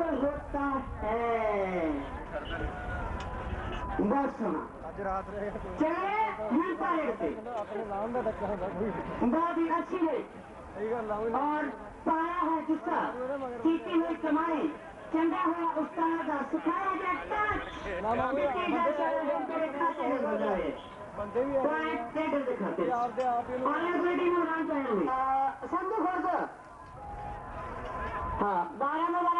होता है बहुत सोना चाहे हम पाए बहुत ही अच्छी है और पाया है किस्सा सीखी हुई कमाई चंदा हुआ उस्ताद सुखाया गया संतु खोर हाँ बारह में बारह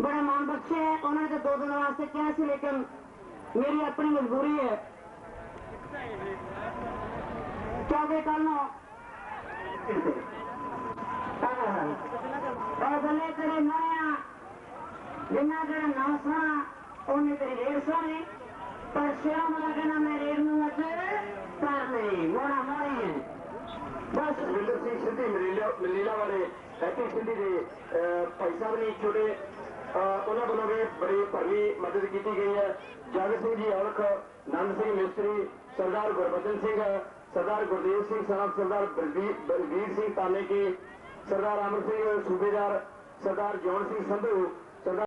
ਬੜਾ ਮਾਣ ਬਖਸ਼ਿਆ ਹੈ। ਉਹਨਾਂ ਨੇ ਦੋ ਦਿਨ ਵਾਸਤੇ ਕਿਹਾ ਸੀ, ਲੇਕਿਨ ਮੇਰੀ ਆਪਣੀ ਮਜਬੂਰੀ ਹੈ ਕਿਉਂਕਿ ਕੱਲ ਨੂੰ ਉਹ ਬੱਲੇ ਤੇਰੇ ਮਾਇਆ, ਜਿੰਨਾ ਜਿਹੜਾ ਨਾਮ ਸੋਹਣਾ ਉਹਨੇ ਤੇਰੀ ਰੇੜ ਸੋਹਣੀ ਪਰ ਸ਼ੇਰਾ ਮਲਾ ਕਹਿੰਦਾ, ਮੈਂ ਰੇੜ ਨੂੰ ਅੱਗੇ ਪਰ ਨਹੀਂ ਮੋਣਾ ਮੋਣੀ ਹੈ ਬਸ ਵਿੰਦਰ ਸਿੰਘ ਸਿੱਧੀ ਮਲੀਲਾ ਵਾਲੇ ਐਪੀ ਸਿੱਧੀ ਦੇ ਭਾਈ ਸਾਹਿਬ ਨੇ ਛੋਟੇ ਉਹਨਾਂ ਵੱਲੋਂ ਵੀ ਬੜੀ ਭਰਵੀ ਮਦਦ ਕੀਤੀ ਗਈ ਹੈ। ਜਗ ਸਿੰਘ ਜੀ ਔਲਖ, ਨੰਦ ਸਿੰਘ ਮਿਸਤਰੀ, ਸਰਦਾਰ ਗੁਰਬਚਨ ਸਿੰਘ, ਸਰਦਾਰ ਗੁਰਦੇਵ ਸਿੰਘ ਸਾਹਿਬ, ਸਰਦਾਰ ਬਲਬੀਰ ਬਲਬੀਰ ਸਿੰਘ ਤਾਨੇ ਕੇ ਸਰਦਾਰ ਅਮਰ ਸਿੰਘ ਸੂਬੇਦਾਰ, ਸਰਦਾਰ ਜੌਨ ਸਿੰਘ ਸੰਧੂ